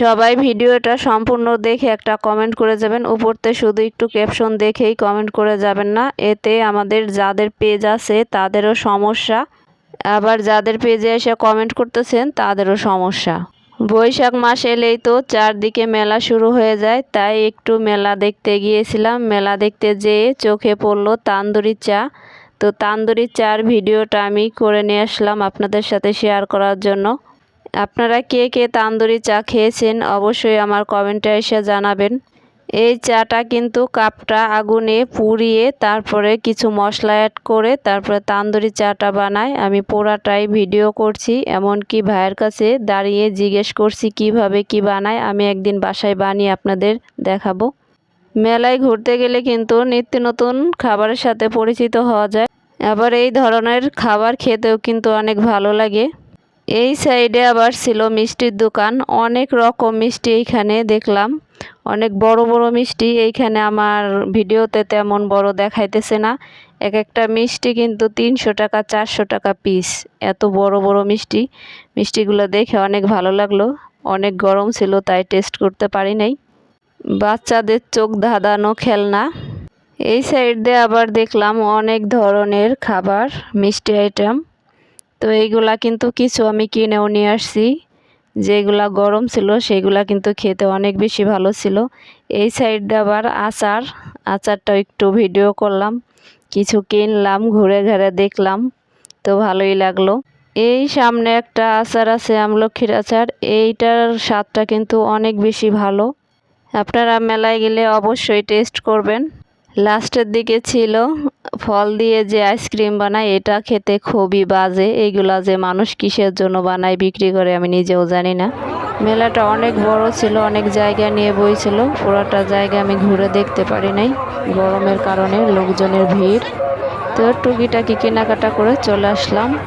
সবাই ভিডিওটা সম্পূর্ণ দেখে একটা কমেন্ট করে যাবেন। উপরতে শুধু একটু ক্যাপশন দেখেই কমেন্ট করে যাবেন না। এতে আমাদের যাদের পেজ আছে, তাদেরও সমস্যা। আবার যাদের পেজে এসে কমেন্ট করতেছেন, তাদেরও সমস্যা। বৈশাখ মাস এলেই তো চারদিকে মেলা শুরু হয়ে যায়। তাই একটু মেলা দেখতে গিয়েছিলাম। মেলা দেখতে যেয়ে চোখে পড়ল তান্দুরি চা। তো তান্দুরি চার ভিডিওটা আমি করে নিয়ে আসলাম আপনাদের সাথে শেয়ার করার জন্য। আপনারা কে কে তান্দুরি চা খেয়েছেন অবশ্যই আমার কমেন্টে এসে জানাবেন। এই চাটা কিন্তু কাপটা আগুনে পুড়িয়ে তারপরে কিছু মশলা অ্যাড করে তারপরে তান্দুরি চাটা বানায়। আমি পোড়াটাই ভিডিও করছি, এমনকি ভাইয়ের কাছে দাঁড়িয়ে জিজ্ঞেস করছি কীভাবে কি বানায়। আমি একদিন বাসায় বানিয়ে আপনাদের দেখাবো। মেলায় ঘুরতে গেলে কিন্তু নিত্য নতুন খাবারের সাথে পরিচিত হওয়া যায়। আবার এই ধরনের খাবার খেতেও কিন্তু অনেক ভালো লাগে। এই সাইডে আবার ছিল মিষ্টির দোকান। অনেক রকম মিষ্টি এইখানে দেখলাম। অনেক বড় বড় মিষ্টি। এইখানে আমার ভিডিওতে তেমন বড় দেখাইতেছে না। এক একটা মিষ্টি কিন্তু তিনশো টাকা, চারশো টাকা পিস এত বড় বড় মিষ্টি। মিষ্টিগুলো দেখে অনেক ভালো লাগল। অনেক গরম ছিল, তাই টেস্ট করতে পারি নাই। বাচ্চাদের চোখ ধাঁধানো খেলনা। এই সাইড দিয়ে আবার দেখলাম অনেক ধরনের খাবার, মিষ্টি আইটেম তো এইগুলা কিন্তু কিছু আমি কিনেও নিয়ে আসছি। যেগুলা গরম ছিল, সেগুলা কিন্তু খেতে অনেক বেশি ভালো ছিল। এই সাইডে আবার আচার আচারটা একটু ভিডিও করলাম। কিছু কিনলাম, ঘুরে ঘুরে দেখলাম, তো ভালোই লাগল। এই সামনে একটা আচার আছে আমলক্ষীর আচার, এইটার স্বাদটা কিন্তু অনেক বেশি ভালো। আপনারা মেলায় গেলে অবশ্যই টেস্ট করবেন। লাস্টের দিকে ছিল ফল দিয়ে যে আইসক্রিম বানায়, এটা খেতে খুবই বাজে। এইগুলা যে মানুষ কিসের জন্য বানায়, বিক্রি করে, আমি নিজেও জানি না। মেলাটা অনেক বড় ছিল, অনেক জায়গা নিয়ে বইছিল। পুরোটা জায়গা আমি ঘুরে দেখতে পারি নাই। গরমের কারণে লোকজনের ভিড়। তো টুকিটাকি কেনাকাটা করে চলে আসলাম।